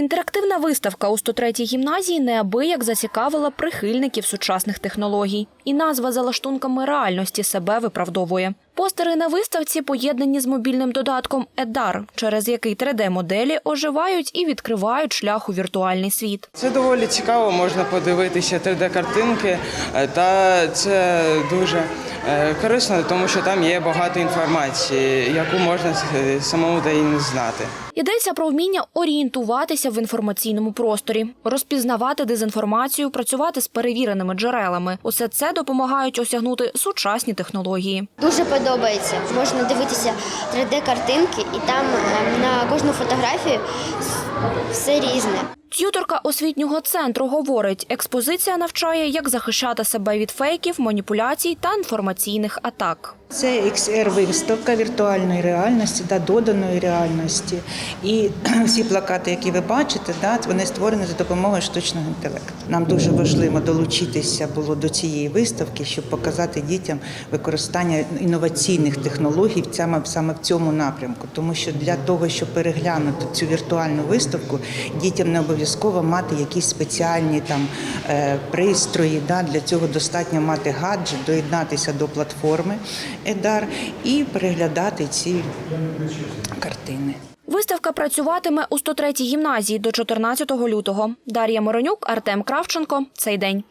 Інтерактивна виставка у 103-й гімназії неабияк зацікавила прихильників сучасних технологій. І назва за лаштунками реальності себе виправдовує. Постери на виставці поєднані з мобільним додатком Едар, через який 3D-моделі оживають і відкривають шлях у віртуальний світ. Це доволі цікаво, можна подивитися 3D-картинки, е, та це дуже е, корисно, тому що там є багато інформації, яку можна е, самому та й не знати. Йдеться про вміння орієнтуватися в інформаційному просторі, розпізнавати дезінформацію, працювати з перевіреними джерелами. Усе це допомагають осягнути сучасні технології. Дуже подобається. Можна дивитися 3D-картинки, і там е, на кожну фотографію все різне. Т'юторка освітнього центру говорить, експозиція навчає, як захищати себе від фейків, маніпуляцій та інформаційних атак. Це XR-виставка віртуальної реальності, да, доданої реальності. І всі плакати, які ви бачите, вони створені за допомогою штучного інтелекту. Нам дуже важливо долучитися було до цієї виставки, щоб показати дітям використання інноваційних технологій саме в цьому напрямку. Тому що для того, щоб переглянути цю віртуальну виставку, дітям не обов'язково мати якісь спеціальні там е, пристрої. Да, для цього достатньо мати гаджет, доєднатися до платформи Едар і переглядати ці картини. Виставка працюватиме у 103-й гімназії до 14 лютого. Дар'я Моронюк, Артем Кравченко. Цей день.